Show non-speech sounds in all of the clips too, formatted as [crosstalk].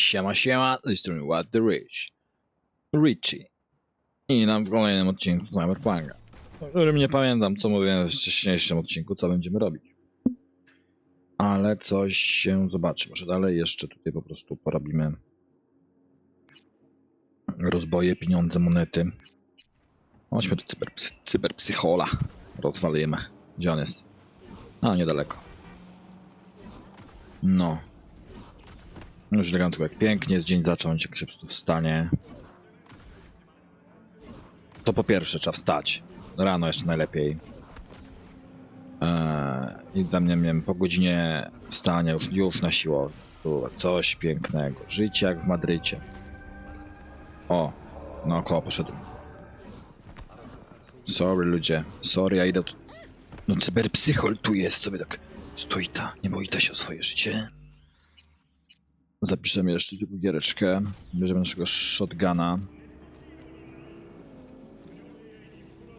Siema, siema, z What the Rich. Richie. I nam w kolejnym odcinku Cyberpunka. O którym nie pamiętam, co mówiłem w wcześniejszym odcinku, co będziemy robić. Ale coś się zobaczy. Może dalej jeszcze tutaj po prostu porobimy rozboje, pieniądze, monety. Chodźmy do cyberps cyberpsychola. Rozwalimy. Gdzie on jest? A, niedaleko. No. Już elegancko, jak pięknie jest dzień zacząć, jak się po prostu wstanie. To po pierwsze trzeba wstać. Rano jeszcze najlepiej. Eee, I dla mnie, nie wiem, po godzinie wstania już, już na. Było coś pięknego. Życie jak w Madrycie. O, no koło poszedłem. Sorry ludzie, sorry, ja idę tu. No cyberpsychol tu jest, sobie tak stoi ta, nie boi ta się o swoje życie. Zapiszemy jeszcze tylko giereczkę. Bierzemy naszego shotguna.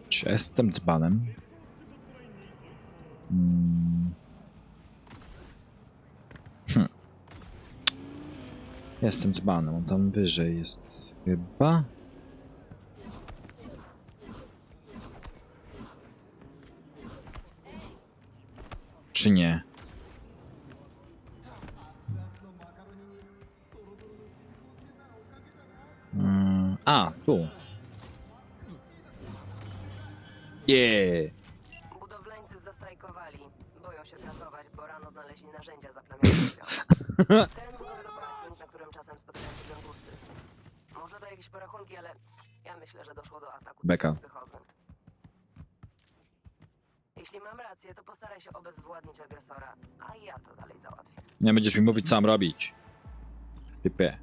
Czy jestem dzbanem? Hmm. Hm. Jestem dzbanem, on tam wyżej jest chyba. Czy nie? Mm, a, tu. Yeah. Budowlańcy zastrajkowali. Boją się pracować, bo rano znaleźli narzędzia zaplamione krwią. Teren budowy to parking, na którym czasem spotkają się gangusy. Może to jakieś porachunki, ale ja myślę, że doszło do ataku Beka. psychozy. Jeśli mam rację, to postaraj się obezwładnić agresora, a ja to dalej załatwię. Nie będziesz mi mówić, co mam robić. Typie.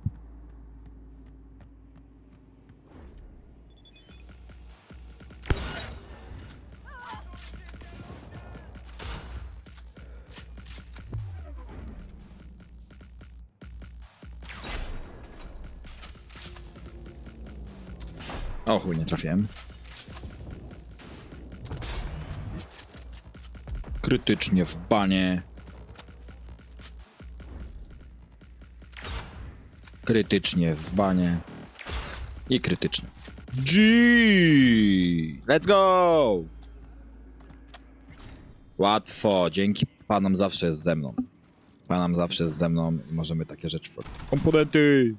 O chuj, nie trafiłem. Krytycznie w banie. Krytycznie w banie. I krytycznie. G! Let's go! Łatwo, dzięki panom zawsze jest ze mną. Panom zawsze jest ze mną i możemy takie rzeczy. Komponenty!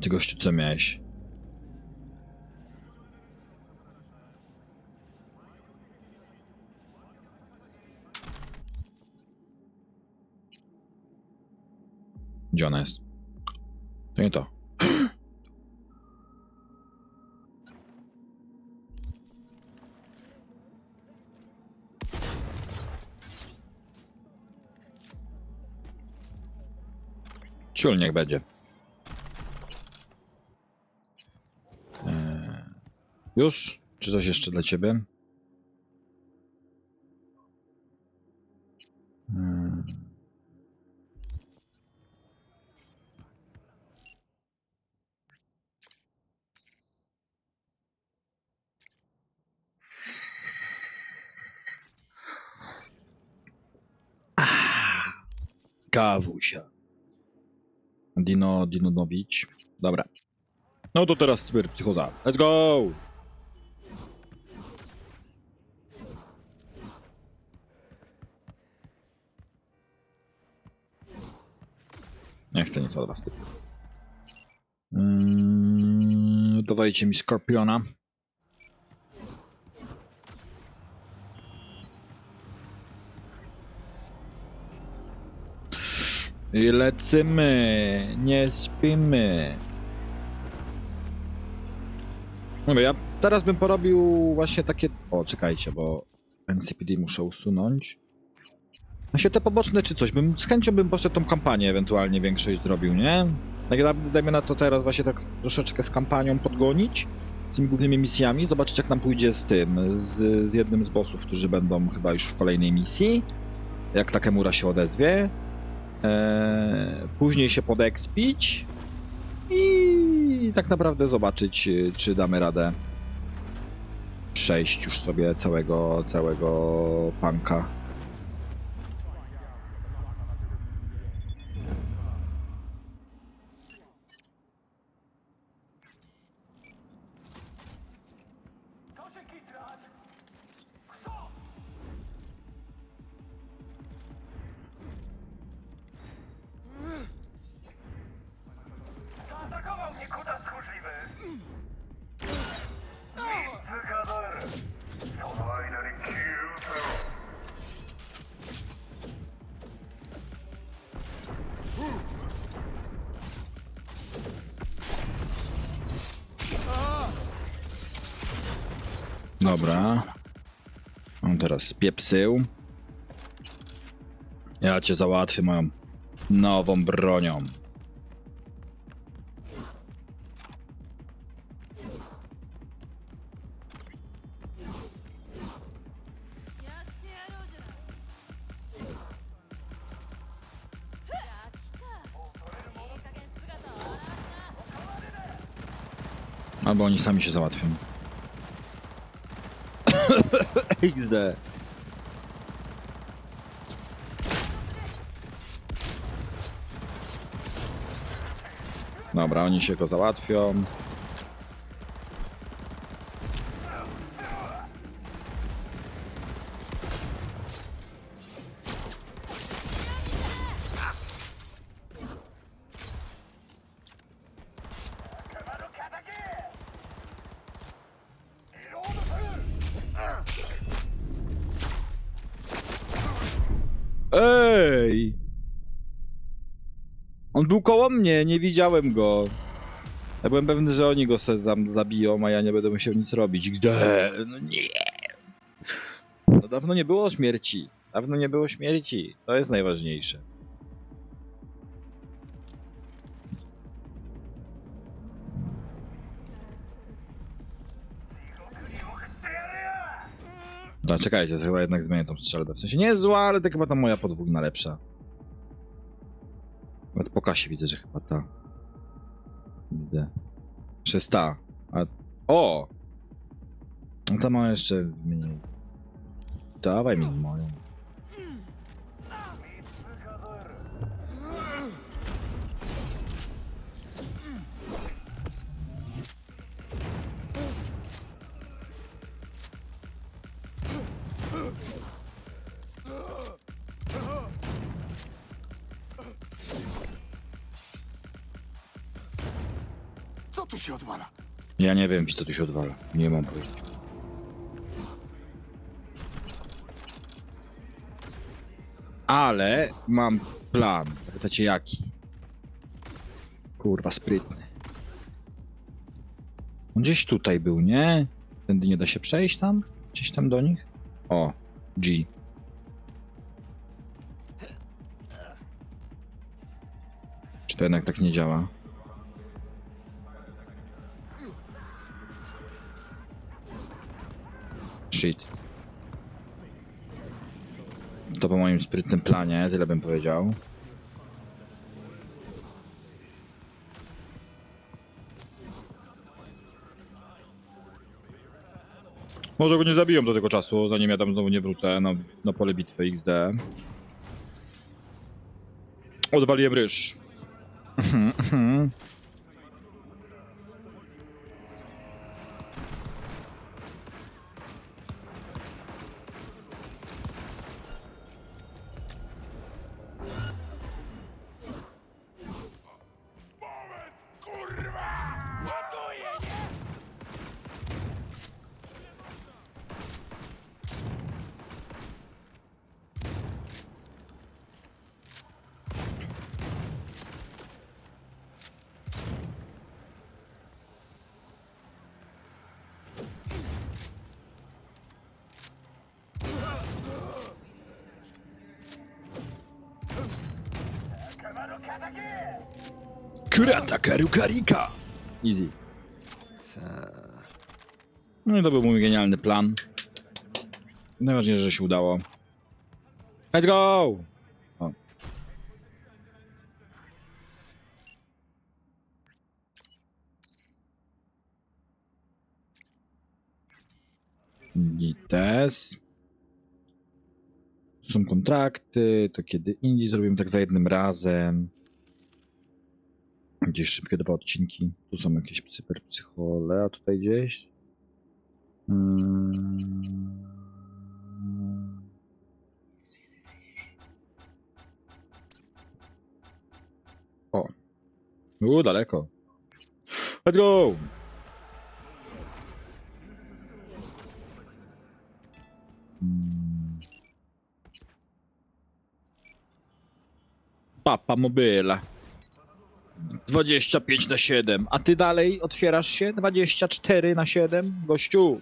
Ty gościu, co miałeś? Gdzie ona jest? To nie to. Ciul niech będzie. Już? Czy coś jeszcze dla ciebie? Eee, Kawusia. Dino, Dinonowicz. Dobra. No to teraz cyberpsychoza. Let's go! Chcę nic od was. Yy, dawajcie mi Skorpiona. I lecimy, nie spimy. Mówię, ja teraz bym porobił właśnie takie... O, czekajcie, bo NCPD muszę usunąć. Właśnie te poboczne czy coś, bym z chęcią bym poszedł tą kampanię ewentualnie większość zrobił, nie? Tak dajmy na to teraz właśnie tak troszeczkę z kampanią podgonić, z tymi głównymi misjami, zobaczyć jak nam pójdzie z tym, z, z jednym z bossów, którzy będą chyba już w kolejnej misji, jak Takemura się odezwie, Eee, później się podekspić i tak naprawdę zobaczyć, czy damy radę przejść już sobie całego, całego punka. Teraz spiepsył. Ja cię załatwię moją nową bronią. Albo oni sami się załatwią. XD. Dobra, oni się go załatwią. Był koło mnie, nie widziałem go. Ja byłem pewny, że oni go se zam- zabiją, a ja nie będę musiał nic robić. Gdzie? No nie! No dawno nie było śmierci. Dawno nie było śmierci. To jest najważniejsze. No czekajcie, to chyba jednak zmienię tą strzelbę. W sensie nie zła, ale to chyba ta moja podwójna lepsza. Po kasie widzę, że chyba ta. Widzę. Przez ta. A... O! No ta ma jeszcze mniej. Dawaj mi moją. Ja nie wiem, co tu się odwala. Nie mam powiedzieć. Ale mam plan. Pytacie jaki? Kurwa, sprytny. On gdzieś tutaj był, nie? Tędy nie da się przejść tam? Gdzieś tam do nich? O, G. Czy to jednak tak nie działa? Shit. To po moim sprytnym planie, tyle bym powiedział. Może go nie zabiją do tego czasu, zanim ja tam znowu nie wrócę na, na pole bitwy XD. Odwaliłem ryż. [laughs] Kurata karukarika! Easy. No i to był mój genialny plan. Najważniejsze, że się udało. Let's go! O. Gites. Są kontrakty, to kiedy indziej zrobimy tak za jednym razem. Gdzieś szybkie dwa odcinki. Tu są jakieś cyber psychole, a tutaj gdzieś. Mm. O. U, daleko. Let's go! Mm. Papa mobyla. 25 na 7. A ty dalej otwierasz się? 24 na 7? Gościu.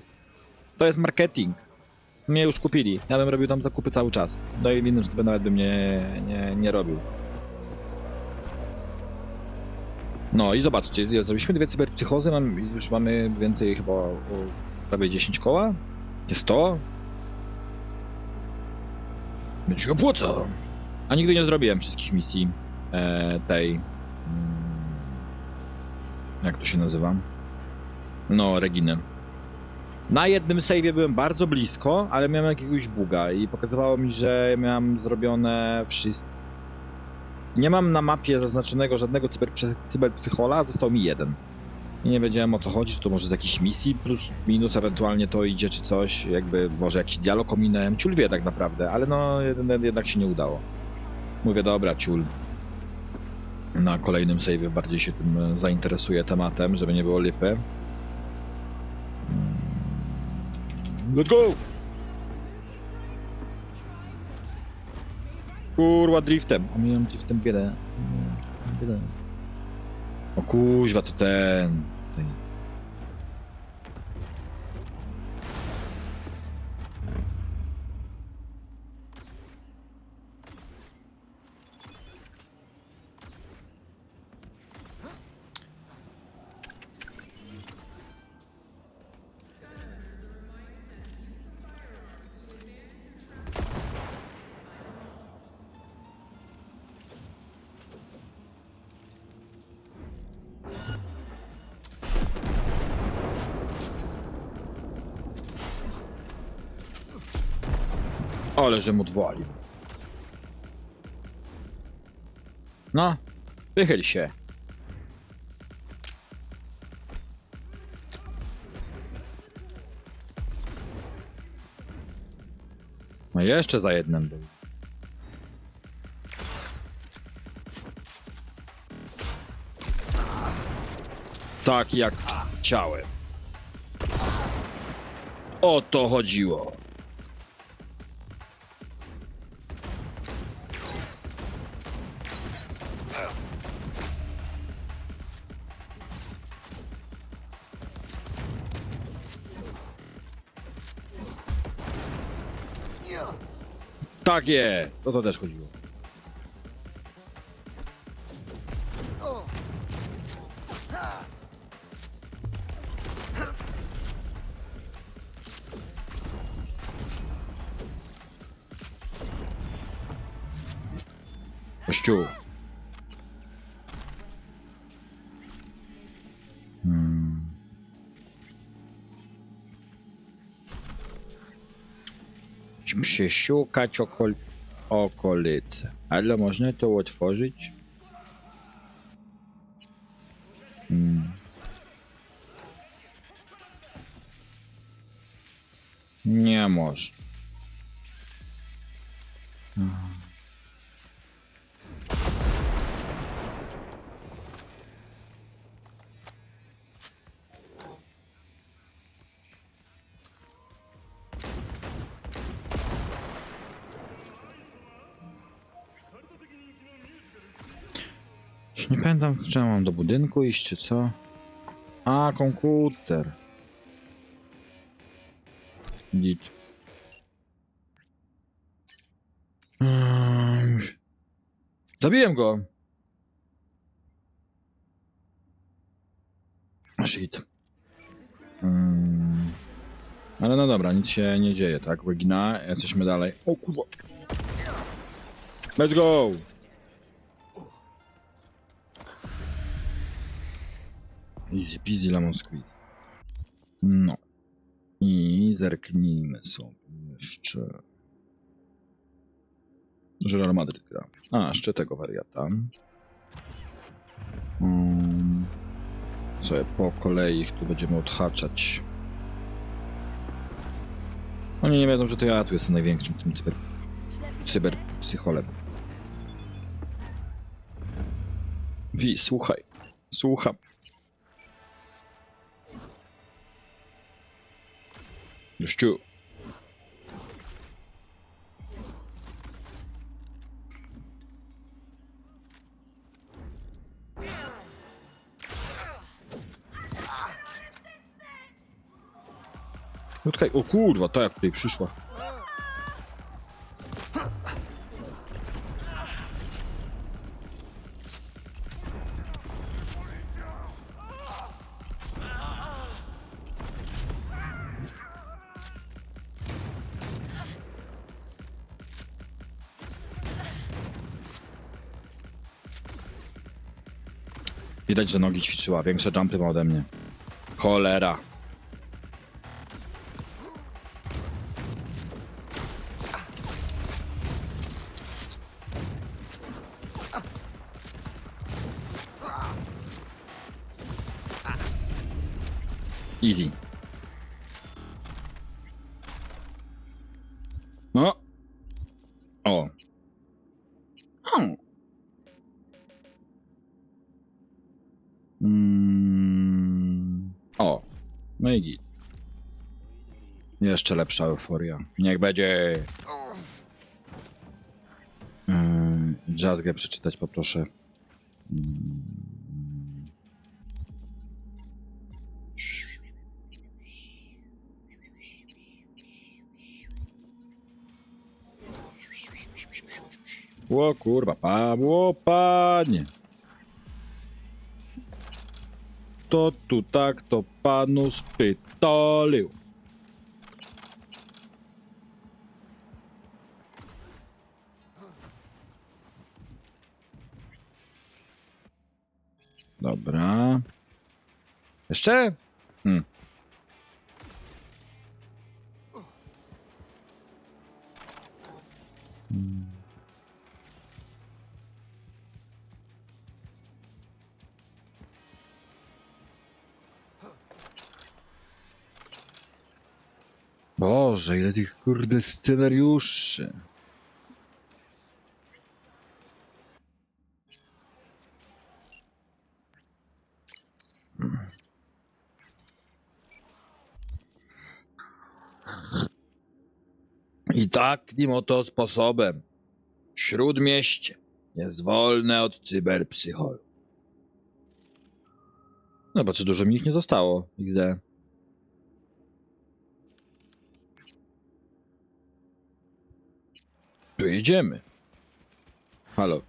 To jest marketing. Mnie już kupili. Ja bym robił tam zakupy cały czas. No i innym, że nawet bym nie, nie, nie robił. No i zobaczcie, zrobiliśmy dwie cyberpsychozy, mam, już mamy więcej chyba o, prawie 10 koła. Jest to. Będzie opłaca. A nigdy nie zrobiłem wszystkich misji e, tej. Jak to się nazywa? No, Reginy. Na jednym save'ie byłem bardzo blisko, ale miałem jakiegoś buga i pokazywało mi, że miałem zrobione wszystko. Nie mam na mapie zaznaczonego żadnego cyberpsy- cyberpsychola, został mi jeden. I nie wiedziałem o co chodzi, czy to może z jakiejś misji, plus minus ewentualnie to idzie czy coś, jakby może jakiś dialog ominąłem, ciul wie tak naprawdę, ale no jednak się nie udało. Mówię, dobra, ciul. Na kolejnym save'ie bardziej się tym e, zainteresuję tematem, żeby nie było lipy. Mm. Let's go! Kurwa, driftem. Omijam driftem biedę. Biedę. O kuźwa, to ten. ten. Ale że mu. No, wychyl się. No jeszcze za jednym był. Tak jak chciałem. O to chodziło. Tak jest, o to też chodziło. Kościół. Szukać okol okolicy. Ale można to otworzyć? Hmm. Nie można. Już Pamiętam, czy mam do budynku iść, czy co? A, komputer. Git. Um, zabiłem go. Shit. Um, ale no dobra, nic się nie dzieje, tak? Regina, jesteśmy dalej. O kurwa. Let's go! Easy peasy lemon squeeze. No. I zerknijmy sobie jeszcze. Real Madrid gra. A, jeszcze tego wariata. Um, sobie po kolei ich tu będziemy odhaczać. Oni nie wiedzą, że to ja tu jestem największym tym cyber, cyberpsycholem. Wi, słuchaj. Słucham. Gościu. No tutaj, o kurwa, to jak tutaj przyszła. Widać, że nogi ćwiczyła. Większe jumpy ma ode mnie. Cholera. No i git. Jeszcze lepsza euforia. Niech będzie. Yy, Jazzgę przeczytać poproszę. Mm. O kurwa, Pabło, panie. To tu tak to panu spytolił. Dobra. Jeszcze? Hmm. Boże, ile tych kurde scenariuszy. I takim oto sposobem śródmieście jest wolne od cyberpsycholu. No, czy dużo mi ich nie zostało, XD. Tu idziemy. Halo.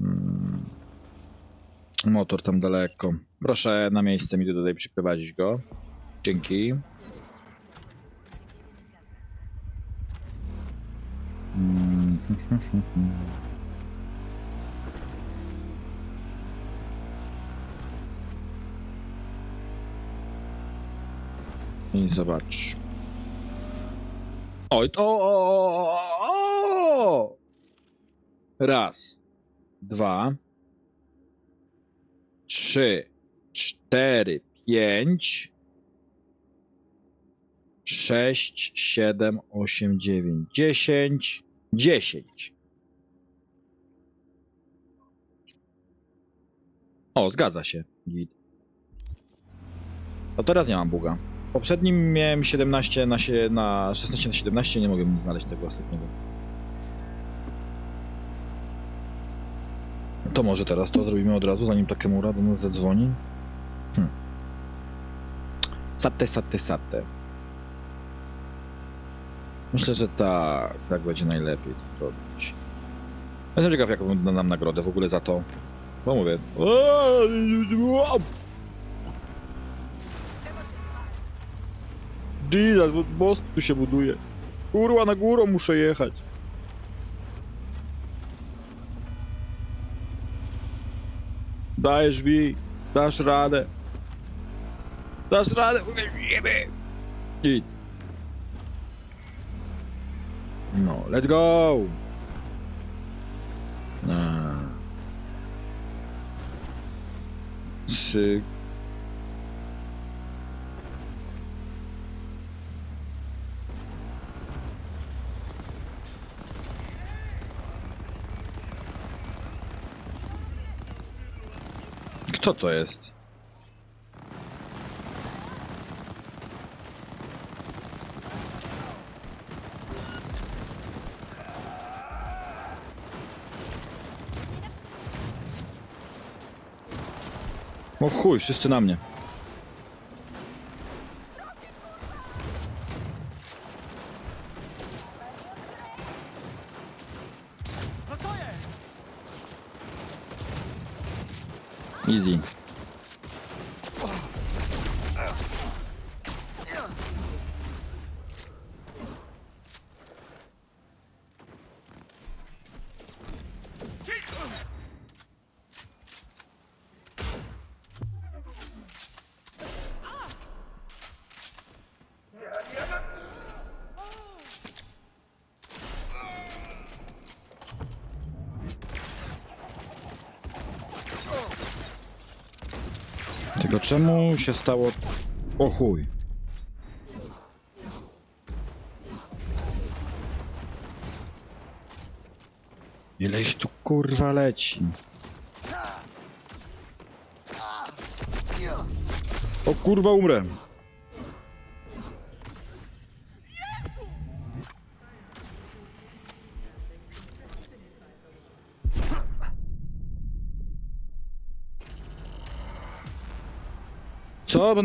Mm. Motor tam daleko. Proszę na miejsce mi tu tutaj przyprowadzić go. Dzięki. Mm. [laughs] I zobacz. Oj. O, o, o! Raz, dwa, trzy, cztery, pięć, sześć, siedem, osiem, dziewięć, dziesięć, dziesięć. O, zgadza się. To teraz nie mam buga. Poprzednim miałem 17 na, na 16 na 17, nie mogłem znaleźć tego ostatniego. To może teraz to zrobimy od razu, zanim Takemura do nas zadzwoni. Hm. Satte, satte, satte. Myślę, że tak, tak będzie najlepiej to zrobić. Jestem ciekaw, jaką da nam nagrodę w ogóle za to. Bo mówię. Jesus, most tu się buduje. Kurwa, na górę muszę jechać. Dajesz wi, dasz radę. Dasz radę, uwierzymy. I... No, let's go. Trzy. Co to jest? O chuj, wszyscy na mnie. Easy. Czemu się stało... O chuj. Ile ich tu kurwa leci? O kurwa umrę. Co? Bo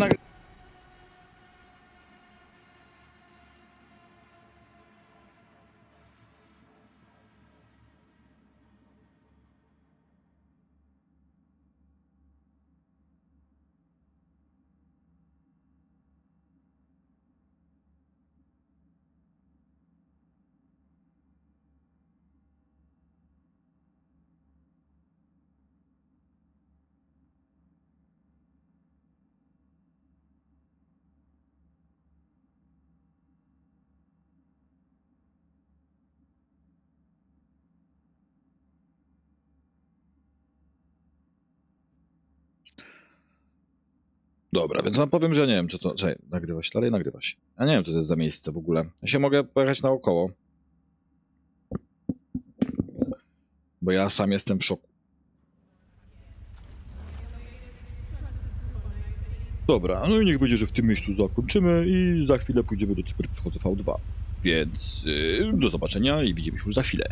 Dobra, więc wam powiem, że nie wiem, co to... Czekaj, nagrywasz dalej? Nagrywasz. Ja nie wiem, co to jest za miejsce w ogóle. Ja się mogę pojechać naokoło. Bo ja sam jestem w szoku. Dobra, no i niech będzie, że w tym miejscu zakończymy i za chwilę pójdziemy do cyberpsychozy V2. Więc yy, do zobaczenia i widzimy się już za chwilę.